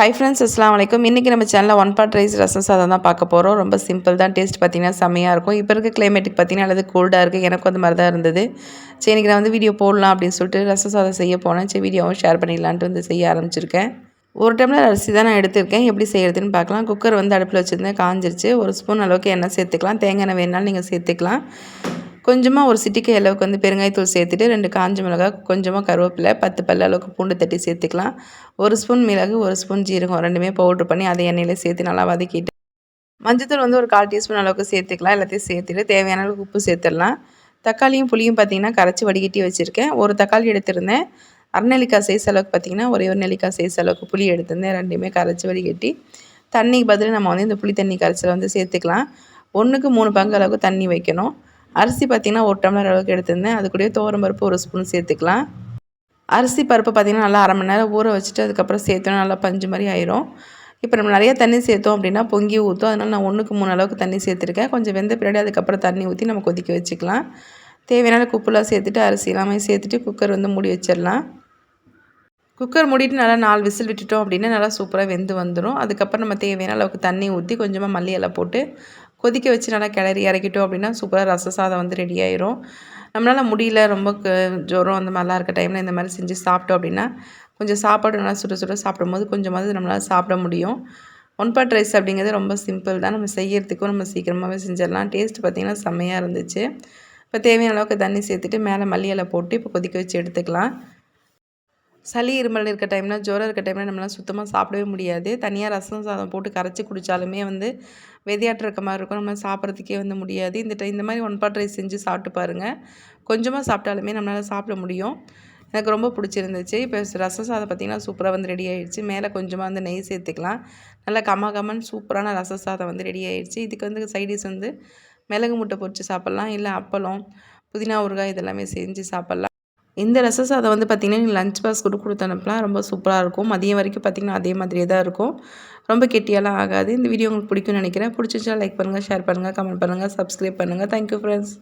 Hi friends அஸ்லாம் வலைக்கும் இன்றைக்கி நம்ம சேனலில் ஒன் பாட் ரைஸ் ரசம் சாதம் தான் பார்க்க போகிறோம் ரொம்ப சிம்பிள் தான். டேஸ்ட் பார்த்திங்கன்னா செம்மையாக இருக்கும். இப்போ இருக்க கிளைமேட்டுக்கு பார்த்திங்கன்னா அல்லது கூல்டாக இருக்குது எனக்கும் அந்த மாதிரி தான் இருந்தது. சரி இன்றைக்கி நான் வந்து வீடியோ போடலாம் அப்படின்னு சொல்லிட்டு ரசம் சாதம் செய்ய போனேன். சரி வீடியோவும் ஷேர் பண்ணிடலான்ட்டு வந்து செய்ய ஆரம்பிச்சிருக்கேன். ஒரு டம்ளர் அரிசி தான் நான் எடுத்திருக்கேன். எப்படி செய்கிறதுன்னு பார்க்கலாம். குக்கர் வந்து அடுப்பில் வச்சுருந்தேன் காஞ்சிருச்சு. ஒரு ஸ்பூன் அளவுக்கு எண்ணெய் சேர்த்துக்கலாம். தேங்காய் எண்ணெய் வேணாலும் நீங்கள் சேர்த்துக்கலாம். கொஞ்சமாக ஒரு சிட்டிக்கை அளவுக்கு வந்து பெருங்காயத்தூள் சேர்த்துட்டு ரெண்டு காஞ்ச மிளகாய் கொஞ்சமாக கருவேப்பிலை பத்து பல்ல அளவுக்கு பூண்டு தட்டி சேர்த்துக்கலாம். ஒரு ஸ்பூன் மிளகு ஒரு ஸ்பூன் ஜீரகம் ரெண்டுமே பவுட்ரு பண்ணி அதை எண்ணெயில் சேர்த்து நல்லா வதக்கிட்டு மஞ்சத்தூள் வந்து ஒரு கால் டீஸ்பூன் அளவுக்கு சேர்த்துக்கலாம். எல்லாத்தையும் சேர்த்துட்டு தேவையான அளவுக்கு உப்பு சேர்த்துடலாம். தக்காளியும் புளியும் பார்த்திங்கன்னா கரைச்சி வடிகட்டி வச்சுருக்கேன். ஒரு தக்காளி எடுத்திருந்தேன். அரைநெல்லிக்காய் சைஸ் அளவுக்கு பார்த்திங்கன்னா ஒரே ஒரு நெல்லிக்காய் சைஸ் அளவுக்கு புளி எடுத்திருந்தேன். ரெண்டுமே கரைச்சி வடிகட்டி தண்ணிக்கு பதில் நம்ம வந்து இந்த புளி தண்ணி கரைச்சலை வந்து சேர்த்துக்கலாம். ஒன்றுக்கு மூணு பங்கு அளவுக்கு தண்ணி வைக்கணும். அரிசி பார்த்திங்கன்னா ஒரு டம்ளர் அளவுக்கு எடுத்திருந்தேன். அது கூடயே தோரம் பருப்பு ஒரு ஸ்பூன் சேர்த்துக்கலாம். அரிசி பருப்பு பார்த்திங்கன்னா நல்லா அரை மணி நேரம் ஊற வச்சுட்டு அதுக்கப்புறம் சேர்த்தோன்னா நல்லா பஞ்சு மாதிரி ஆயிரும். இப்போ நம்ம நிறைய தண்ணி சேர்த்தோம் அப்படின்னா பொங்கி ஊற்றும் அதனால் நான் ஒன்றுக்கு மூணு அளவுக்கு தண்ணி சேர்த்துருக்கேன். கொஞ்சம் வெந்த பின்னாடி அதுக்கப்புறம் தண்ணி ஊற்றி நம்ம கொதிக்க வச்சுக்கலாம். தேவையான குப்புலாம் சேர்த்துட்டு அரிசி எல்லாமே சேர்த்துட்டு குக்கர் வந்து மூடி வச்சிடலாம். குக்கர் மூடிட்டு நல்லா நாலு விசில் விட்டுட்டோம் அப்படின்னா நல்லா சூப்பராக வெந்து வந்துடும் அதுக்கப்புறம் நம்ம தேவையான அளவுக்கு தண்ணி ஊற்றி கொஞ்சமாக மல்லி இலை போட்டு கொதிக்க வச்சு நல்லா கிளறி இறக்கிட்டோம் அப்படின்னா சூப்பராக ரச சாதம் வந்து ரெடி ஆயிரும். நம்மளால் முடியல ரொம்ப ஜுரம் அந்த மாதிரிலாம் இருக்க டைமில் இந்த மாதிரி செஞ்சு சாப்பிட்டோம் அப்படின்னா கொஞ்சம் சாப்பாடு நல்லா சுட சுட சாப்பிடும்போது கொஞ்சமாவது நம்மளால் சாப்பிட முடியும். ஒன் பாட் ரைஸ் அப்படிங்கிறது ரொம்ப சிம்பிள் தான். நம்ம செய்யறதுக்கும் நம்ம சீக்கிரமாகவே செஞ்சிடலாம். டேஸ்ட் பார்த்திங்கன்னா செம்மையாக இருந்துச்சு. இப்போ தேவையான அளவுக்கு தண்ணி சேர்த்துட்டு மேலே மல்லியலை போட்டு இப்போ கொதிக்க வச்சு எடுத்துக்கலாம். சளி இருமல் இருக்க டைமில் ஜுரம் இருக்க டைமில் நம்மளால் சுத்தமாக சாப்பிடவே முடியாது. தனியாக ரசம் சாதம் போட்டு கரைச்சி குடித்தாலுமே வந்து வெதியாட்டு இருக்க மாதிரி இருக்கும். நம்ம சாப்பிட்றதுக்கே வந்து முடியாது. இந்த டை இந்த மாதிரி ஒன் பாட் ரைஸ் செஞ்சு சாப்பிட்டு பாருங்கள் கொஞ்சமாக சாப்பிட்டாலுமே நம்மளால் சாப்பிட முடியும். எனக்கு ரொம்ப பிடிச்சிருந்துச்சு. இப்போ ரசம் சாதம் பார்த்திங்கன்னா சூப்பராக வந்து ரெடி ஆகிடுச்சு மேலே கொஞ்சமாக வந்து நெய் சேர்த்துக்கலாம். நல்லா கம்ம கம்மன் சூப்பரான ரச சாதம் வந்து ரெடி ஆகிடுச்சு இதுக்கு வந்து சைடிஸ் வந்து மிளகு முட்டை பொறிச்சு சாப்பிட்லாம். இல்லை அப்பளம் புதினா ஊறுகாய் இதெல்லாமே செஞ்சு சாப்பிட்லாம். இந்த ரச சாதம் வந்து பார்த்திங்கன்னா நீங்கள் லஞ்ச் பாக்ஸ் கூட கொடுத்து அனுப்பலாம் ரொம்ப சூப்பராக இருக்கும். மதியம் வரைக்கும் பார்த்திங்கன்னா அதே மாதிரியே தான் இருக்கும். ரொம்ப கெட்டியெல்லாம் ஆகாது. இந்த வீடியோ உங்களுக்கு பிடிக்கும்னு நினைக்கிறேன். பிடிச்சிச்சா லைக் பண்ணுங்கள் ஷேர் பண்ணுங்கள் கமெண்ட் பண்ணுங்கள் சப்ஸ்கிரைப் பண்ணுங்கள் தேங்க்யூ ஃப்ரெண்ட்ஸ்